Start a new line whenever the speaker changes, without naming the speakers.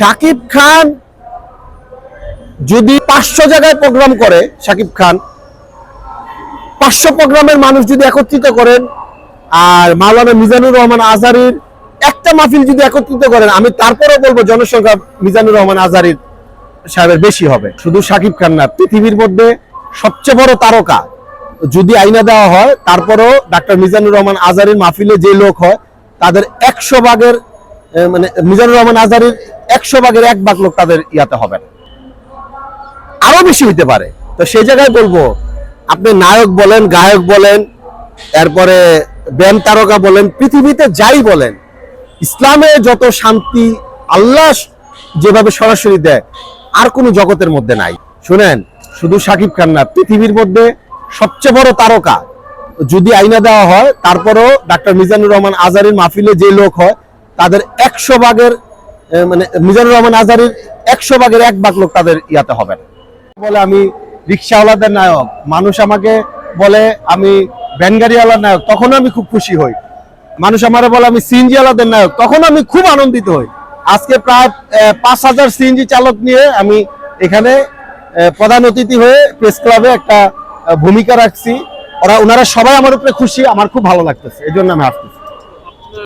শাকিব খান যদি পাঁচশো জায়গায় প্রোগ্রাম করে, শাকিব খান, পাঁচশো প্রোগ্রামের মানুষ যদি একত্রিত করেন, আর মাওলানা মিজানুর রহমান আজারির একটা মাহফিল যদি একত্রিত করেন, আমি তারপরেও বলব জনসংখ্যা মিজানুর রহমান আজারির সাহেবের বেশি হবে। শুধু শাকিব খান না, পৃথিবীর মধ্যে সবচেয়ে বড় তারকা যদি আইনা দেওয়া হয়, তারপরও ডাক্তার মিজানুর রহমান আজারির মাহফিলে যে লোক হয়, তাদের একশো ভাগের মানে মিজানুর রহমান আজারির একশো ভাগের এক ভাগ লোক তাদের ইয়াতে হবে। না আরও বেশি হইতে পারে। তো সেই জায়গায় বলব, আপনি নায়ক বলেন, গায়ক বলেন, এরপরে ব্যান তারকা বলেন, পৃথিবীতে যাই বলেন, ইসলামে যত শান্তি, আল্লাহ যেভাবে সরাসরি দেয়, আর কোনো জগতের মধ্যে নাই। শুনেন, শুধু সাকিব খান না, পৃথিবীর মধ্যে সবচেয়ে বড় তারকা, যদি আইনা দেওয়া হয়, তারপরও ডাক্তার মিজানুর রহমান আজারির মাহফিলে যে লোক হয়, তাদের একশো ভাগের মানে মিজানুর রহমান আজারির একশো ভাগের এক ভাগ লোক তাদের ইয়াতে হবে। বলে আমি রিক্সাওয়ালাদের নায়ক, মানুষ আমাকে বলে আমি ভ্যানগাড়িওয়ালার নায়ক, তখন আমি খুব খুশি হই। মানুষ আমারে বলে আমি সিএনজি আলাদের নায়ক, তখন আমি খুব আনন্দিত হই। আজকে প্রায় পাঁচ হাজার সিএনজি চালক নিয়ে আমি এখানে প্রধান অতিথি হয়ে প্রেস ক্লাবে একটা ভূমিকা রাখছি। ওরা, ওনারা সবাই আমার উপরে খুশি, আমার খুব ভালো লাগতেছে এই জন্য আমি আসতেছি